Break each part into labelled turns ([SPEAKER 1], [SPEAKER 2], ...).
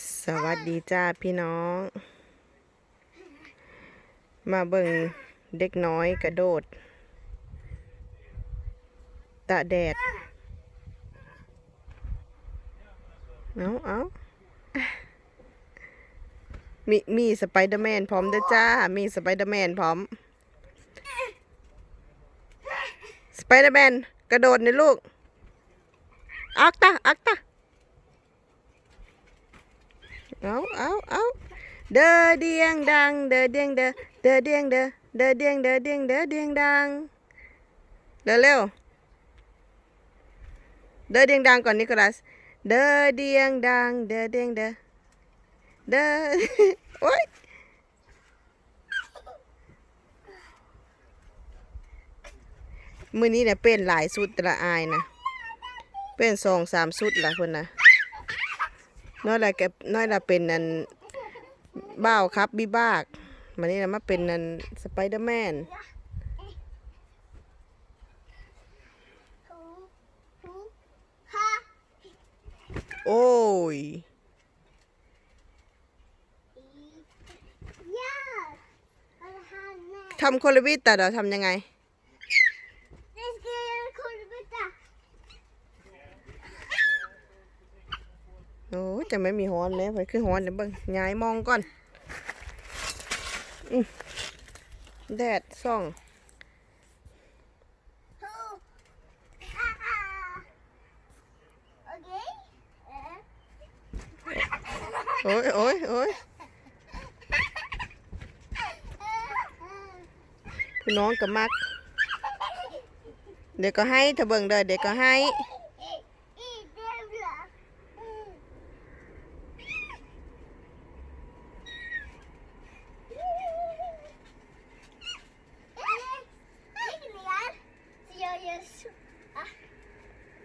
[SPEAKER 1] สวัสดีจ้าพี่น้อง มาเบิ่งเด็กน้อยกระโดด ตะแดด เอาเอามีมีสไปเดอร์แมนพร้อมด้จ้า มีสไปเดอร์แมนพร้อม สไปเดอร์แมนกระโดดนี่ลูก อักตาอักตา เอาเอาเอาเดอเดียงดัง เดอเดียงเดอเดอเดียงเดอเดอเดียงเดอเดียงเดอเดียงดังเร็วเร็วเดอเดียงดังก่อนนิโคลัส เดอเดียงดัง เดอเดียงเดอเดอโอ้ยมือนี้เนี่ยเป็นหลายสุดละอายนะ เป็นสองสามสุดละคนนะ น้อยละแกน้อยละเป็นนันบ้าวครับบิบากมันนี่นะมาเป็นนันสไปเดอร์แมนโอ้ยทำโคลวิตแต่เราทำยังไง โอ้ย จะไม่มีฮอนเลยไปคือฮอนเดี๋ยวเบิ่งย้ายมองก่อนอื้อแดดส่องโอ้ยโอ้ยโอ้ยพี่น้องกับมัก เดี๋ยวก็ให้ถ้าเบิ่งเด้อเดี๋ยวก็ให้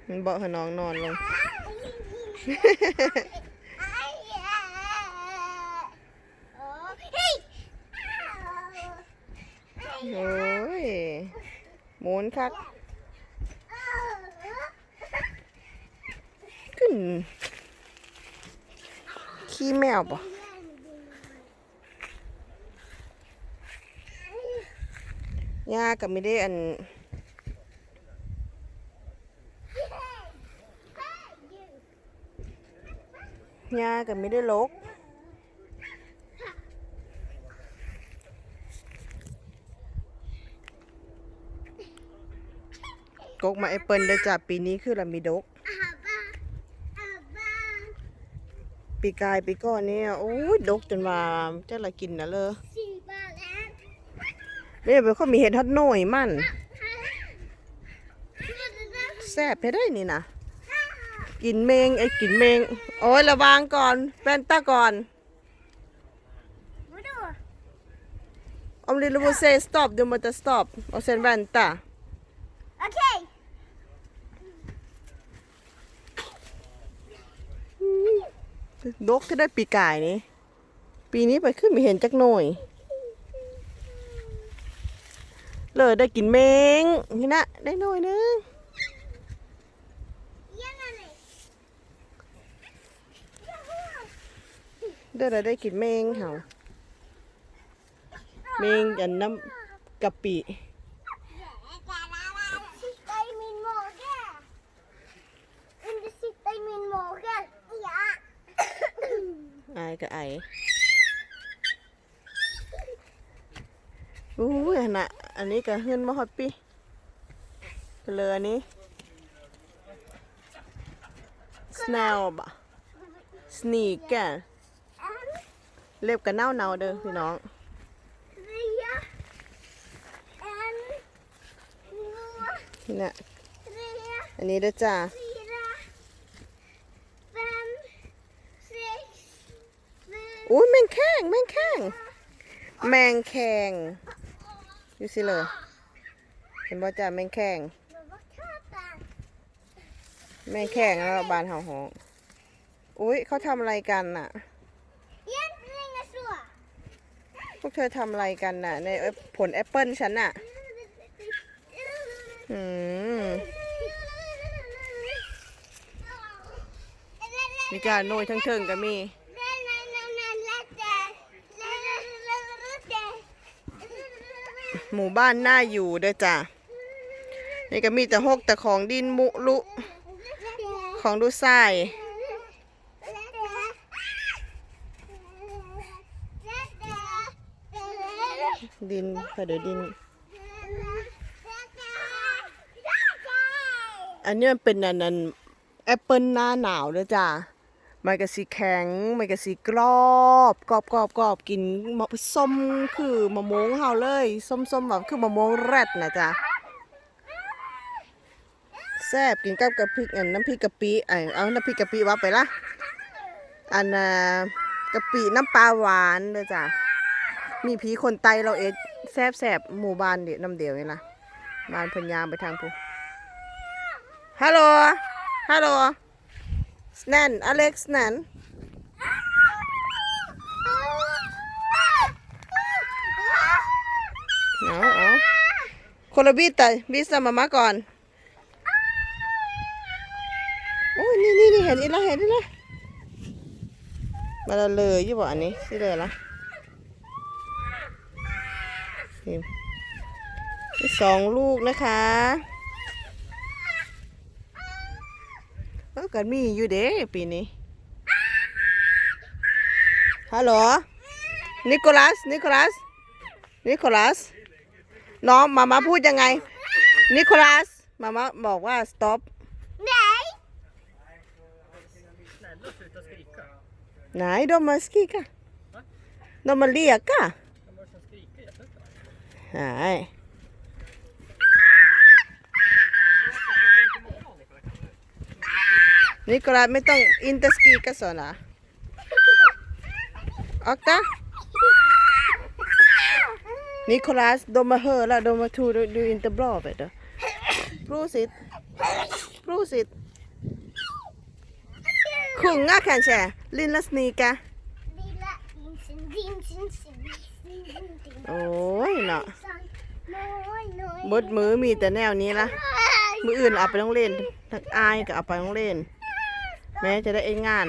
[SPEAKER 1] มันบอกให้น้องนอนลง โอ้ยหมุนคัก ขึ้น ขี้แมวปะย่ากับไม่ได้อัน ย่ากับไม่ได้ลกกกมาแอปเปิลได้จากปีนี้คือเรามีดก ปีกายปีก่อนเนี่ยโอ้ยดกจนว่าเจ้าละกินนะเลยไม่ได้เป็นข้อมีเห็ดฮอตหน่อยมันแซ่บไปได้นี่นะ กินเมงไอ้กินเมง โอ้ยระวังก่อนแฟนตาก่อนอมลิลบูเซ stop เดี๋ยวมันจะ stop เอาเซนแวนตา
[SPEAKER 2] Okay.
[SPEAKER 1] ดกก็ได้ปีกายนี่ปีนี้ไปขึ้นไม่เห็นจักหน่อย เลยได้กินเมงนี่นะได้หน่อยนึง เดี๋ยวเราได้กินเมงเหาเมงกันน้ำกะปิ
[SPEAKER 2] Sitta i min mage. Inte sitta i min mage. Ja.
[SPEAKER 1] อายกับไออู้ยอันน่ะอันนี้ก็เฮือนมาฮอตปีก็เลยอันนี้ snail บะ sneak แก เล็บกันเน่าเนาๆเด้อพี่น้อง
[SPEAKER 2] Tre. En. Två.
[SPEAKER 1] นี่นะ
[SPEAKER 2] Tre.
[SPEAKER 1] อันนี้เด้อจ้า
[SPEAKER 2] Fyra. Fem. Sex. Sju.
[SPEAKER 1] อุ้ยแมงแข้งแมงแข้งแมงแข้งอยู่สิเลยเห็นบ่จ้าแมงแข้ง
[SPEAKER 2] Men vad katten?
[SPEAKER 1] แม่งแข่งแล้วบานเห่าหองอุ้ยเขาทำอะไรกันน่ะ พวกเธอทำอะไรกันน่ะ ในผลแอปเปิลฉันน่ะอืมมีการโนยทั้งเทิงก็มี หมู่บ้านหน้าอยู่เด้อจ้ะนี่ก็มีแต่หกแต่ของดินมุลุของดูทราย ดินค่ะเดี๋ยวดิน อันนี้มันเป็นอันนันแอปเปิลหน้าหนาวเด้อจ้ะมันก็สีแข็งมันก็สีกรอบกรอบกรอบกรอบกินมะส้มคือมะม่วงเฮาเลยส้มส้มแบบคือมะม่วงแรดนะจ๊ะแซ่บกินกับกะพริกอันน้ำพริกกะปิไอเอาน้ำพริกกะปิว่าไปละอันน่ะกะปิน้ำปลาหวานเด้อจ้ะ มีผีคนไตเราเอ็ดแซบแซบหมู่บ้านเดียวน้ำเดียวนี่ล่ะบ้านพันยามไปทางพูฮัลโหลฮัลโหลสแนนอเล็กซ์แนนเอาเอาคนละบีแต่บีสมามาก่อนโอ้ยนี่นี่นี่เห็นอีกแล้วเห็นอีกแล้วมาละเลยยี่บอกอันนี้สิเลยละนี่นี่ สองลูกนะคะเออกันมีอยู่เด้ปีนี้ ฮัลโหล นิโคลัส นิโคลัส นิโคลัส น้องมามาพูดยังไง นิโคลัส มามาบอกว่า stop
[SPEAKER 2] Nej!
[SPEAKER 3] Snälla sluta skrika.
[SPEAKER 1] ไหนดอมาสกีกะดอมาเลียกะ
[SPEAKER 3] หา
[SPEAKER 1] ยนี่กราสไม่ต้องอินเตอร์สกีก็สอนอะออกตานี่คลาสดมมาเฮอละดมมาทูดูดูอินเตอร์บล็อไปเด้อพรูสิตพรูสิตคุงง่ะ
[SPEAKER 2] แคนแช่
[SPEAKER 1] ลินลัสนีกะ
[SPEAKER 2] โอ้ยเนาะ
[SPEAKER 1] มดมือมีแต่แนวนี้ละมืออื่นเอาไปโรงเล่นทักอายก็เอาไปโรงเล่น แม่จะได้เอ็นงาน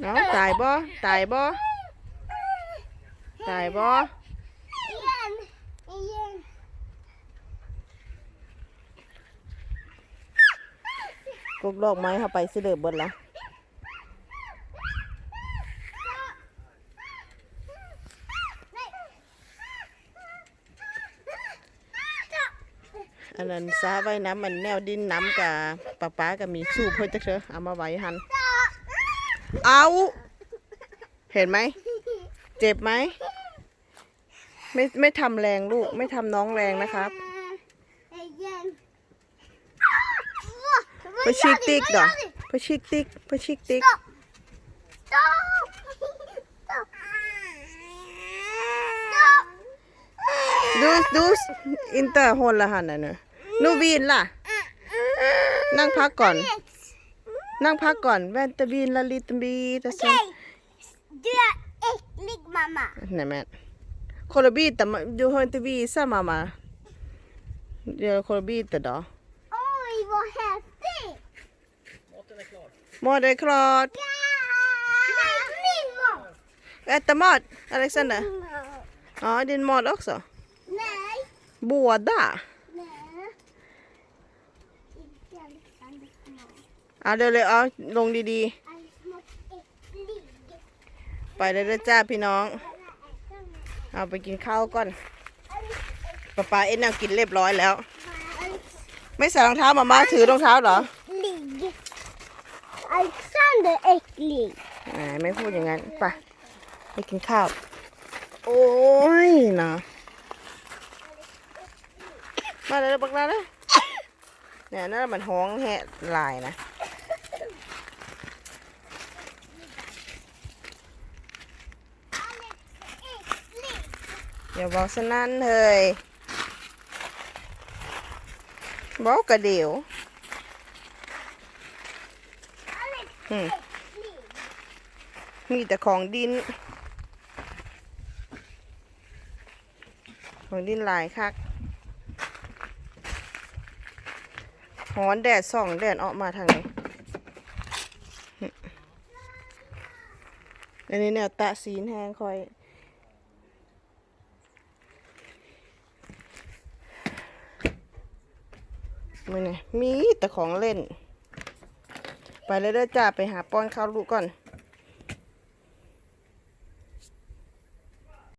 [SPEAKER 1] เนาะตายบ่ตายบ่ตายบ่
[SPEAKER 2] Igen, igen.
[SPEAKER 1] กกดอกไม้เข้าไปสิเดือบเบิดละ อันนั้นซาไว้น้ำมันแนวดินน้ำกับป้าป้ากับมีสูบเพื่อจะเชอเอามาไว้หัน เอา เห็นไหม เจ็บไหม ไม่ไม่ทำแรงลูก ไม่ทำน้องแรงนะครับไปชิกติ๊กดอกไปชิกติ๊กไปชิกติ๊กดูดูอินเตอร์โฮนละหันน่ะเนอะ นูวีนล่ะ นั่งพักก่อน นั่งพักก่อนแวนตะวีนละลิตบีตะซัน
[SPEAKER 2] Okej, du är äcklig mamma.
[SPEAKER 1] ไหนแม่โคลบีแต่ดูฮอนตะวีซะมามาเดี๋ยวโคลบีแต่ดอ
[SPEAKER 2] Oj, vad häftigt!
[SPEAKER 3] Maten är klar.
[SPEAKER 1] มอดได้คลอด
[SPEAKER 2] Ja! Nej, min mat!
[SPEAKER 1] เอตตมอดอเล็กซานเดอร์อ๋อดินมอดออกส
[SPEAKER 2] Nej,
[SPEAKER 1] บัวด้า
[SPEAKER 2] nej. Inte Alexanders mat.
[SPEAKER 1] เอาเร็วเลยเอาลงดี
[SPEAKER 2] Alice mat äcklig.
[SPEAKER 1] ๆไปเลยเด้อจ้าพี่น้อง เอาไปกินข้าวก่อนป๊าป๊าเอ็นแนวกินเรียบร้อยแล้ว ไม่ใส่รองเท้ามามาถือรองเท้าเหรอ
[SPEAKER 2] Äcklig. Alexander äcklig.
[SPEAKER 1] อ่าไม่พูดอย่างนั้นไปไปกินข้าว โอ้ยนะมาเลยบักลาเลยเนี่ยนั่นมันห้องแหะลายนะ อย่าบอกสนั่นเลยบอกกระเดียวมีแต่ของดิน ของดินหลายคักหอนแดดส่องแดดออกมาทางนี้ อันนี้แนวตะสีนแห้งคอย มือนี่มีแต่ของเล่น ไปเลยเด้อจ้าไปหาป้อนข้าวลูกก่อน